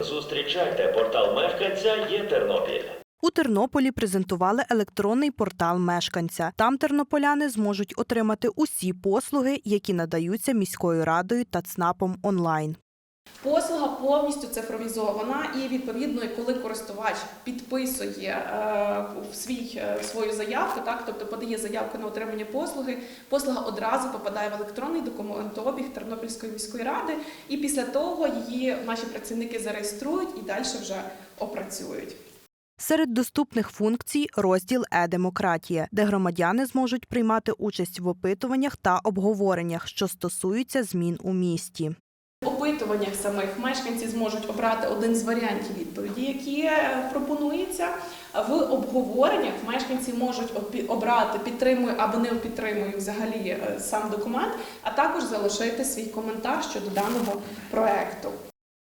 Зустрічайте портал мешканця є Тернопіль. У Тернополі презентували електронний портал мешканця. Там тернополяни зможуть отримати усі послуги, які надаються міською радою та ЦНАПом онлайн. Послуга повністю цифровізована, і відповідно, коли користувач підписує е, свій е, свою заявку, так тобто подає заявку на отримання послуги, послуга одразу попадає в електронний документообіг Тернопільської міської ради, і після того її наші працівники зареєструють і далі вже опрацюють. Серед доступних функцій розділ Е-демократія, де громадяни зможуть приймати участь в опитуваннях та обговореннях, що стосуються змін у місті. Опитуваннях самих мешканці зможуть обрати один з варіантів відповіді, які е, пропонується. В обговореннях мешканці можуть обрати підтримую або не підтримую взагалі е, сам документ, а також залишити свій коментар щодо даного проекту.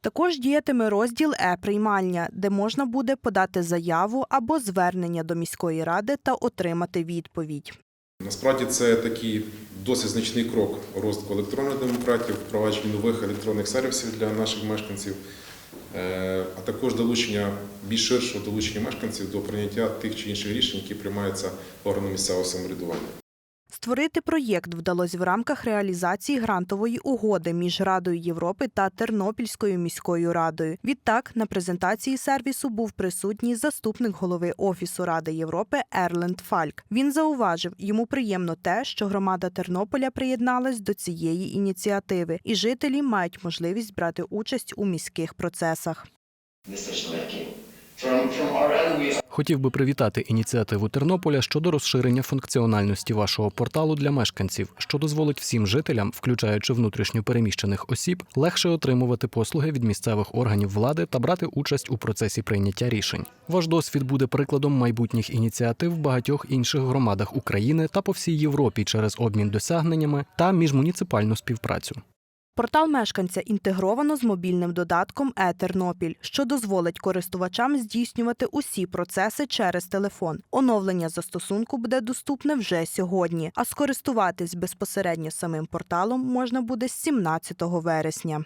Також діятиме розділ Е-приймальня, де можна буде подати заяву або звернення до міської ради та отримати відповідь. Насправді це такий досить значний крок розвитку електронної демократії, впровадження нових електронних сервісів для наших мешканців, е, а також долучення більш ширшого долучення мешканців до прийняття тих чи інших рішень, які приймаються органом місцевого самоврядування. Створити проєкт вдалося в рамках реалізації грантової угоди між Радою Європи та Тернопільською міською радою. Відтак на презентації сервісу був присутній заступник голови Офісу Ради Європи Ерленд Фальк. Він зауважив, йому приємно те, що громада Тернополя приєдналась до цієї ініціативи, і жителі мають можливість брати участь у міських процесах. Хотів би привітати ініціативу Тернополя щодо розширення функціональності вашого порталу для мешканців, що дозволить всім жителям, включаючи внутрішньо переміщених осіб, легше отримувати послуги від місцевих органів влади та брати участь у процесі прийняття рішень. Ваш досвід буде прикладом майбутніх ініціатив в багатьох інших громадах України та по всій Європі через обмін досягненнями та міжмуніципальну співпрацю. Портал мешканця інтегровано з мобільним додатком Е-Тернопіль, що дозволить користувачам здійснювати усі процеси через телефон. Оновлення застосунку буде доступне вже сьогодні, а скористуватись безпосередньо самим порталом можна буде з 17 вересня.